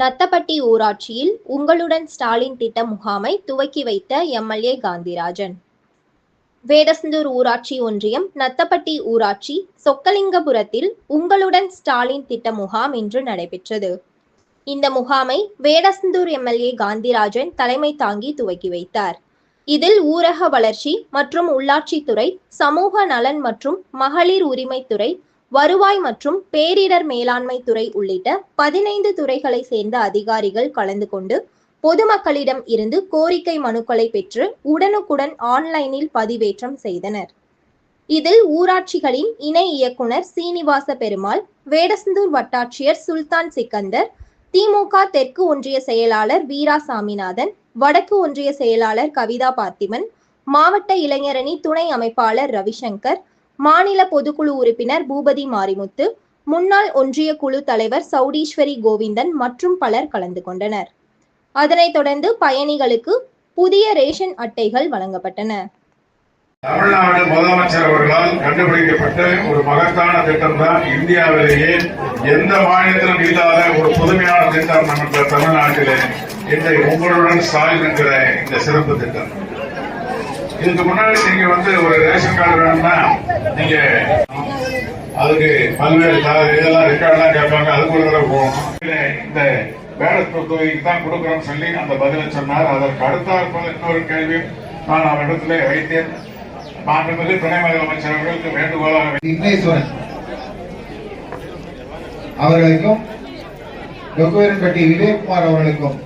நத்தப்பட்டி ஊராட்சியில் உங்களுடன் ஸ்டாலின் திட்ட முகாமை துவக்கி வைத்த எம்எல்ஏ காந்திராஜன். வேடசந்தூர் ஊராட்சி ஒன்றியம் நத்தப்பட்டி ஊராட்சி சொக்கலிங்கபுரத்தில் உங்களுடன் ஸ்டாலின் திட்ட முகாம் இன்று நடைபெற்றது. இந்த முகாமை வேடசந்தூர் எம்எல்ஏ காந்திராஜன் தலைமை தாங்கி துவக்கி வைத்தார். இதில் ஊரக வளர்ச்சி மற்றும் உள்ளாட்சித்துறை சமூக நலன் மற்றும் மகளிர் உரிமைத்துறை வருவாய் மற்றும் பேரிடர் மேலாண்மை துறை உள்ளிட்ட பதினைந்து துறைகளை சேர்ந்த அதிகாரிகள் கலந்து கொண்டு பொதுமக்களிடம் இருந்து கோரிக்கை மனுக்களை பெற்று உடனுக்குடன் ஆன்லைனில் பதிவேற்றம் செய்தனர். இதில் ஊராட்சிகளின் இணை இயக்குனர் சீனிவாச பெருமாள் வேடசந்தூர் வட்டாட்சியர் சுல்தான் சிக்கந்தர் திமுக தெற்கு ஒன்றிய செயலாளர் வீரா சாமிநாதன் வடக்கு ஒன்றிய செயலாளர் கவிதா பார்த்திபன் மாவட்ட இளைஞரணி துணை அமைப்பாளர் ரவிசங்கர் மாநில பொதுக்குழு உறுப்பினர் பூபதி மாரிமுத்து முன்னாள் ஒன்றிய குழு தலைவர் சௌடீஸ்வரி கோவிந்தன் மற்றும் பலர் கலந்து கொண்டனர். அதனைத் தொடர்ந்து பயணிகளுக்கு புதிய ரேஷன் அட்டைகள் வழங்கப்பட்டன. தமிழ்நாடு முதலமைச்சர் அவர்களால் கண்டுபிடிக்கப்பட்ட ஒரு மகத்தான திட்டம் தான் இந்தியாவிலேயே எந்த மாநிலத்திலும் இல்லாத ஒரு புதுமையான திட்டம் நம்ம தமிழ்நாட்டிலே. இன்றைய உங்களுடன் சாய் என்கிற இந்த சிறப்பு திட்டம். இதுக்கு முன்னாடி நீங்க வந்து ஒரு ரேஷன் கார்டு வேணும்னா நீங்க அதுக்கு பல்வேறு இதெல்லாம் ரெக்கார்ட்லாம் கேட்பாங்க. அதுக்கு ஒரு தடவை போகணும் இந்த வேடத்தூர் தொகைக்கு தான் கொடுக்குறோம்னு சொல்லி அந்த பதிலை சொன்னார். அதற்கு அடுத்தாற்போல் இன்னொரு கேள்வியும் நான் அவரிடத்துல வைத்தேன். மாண்புமிகு துணை முதலமைச்சர் அவர்களுக்கு வேண்டுகோளாக விக்னேஸ்வரன் அவர்களுக்கும் டொக்குவரன்பட்டி விவேக்குமார் அவர்களுக்கும்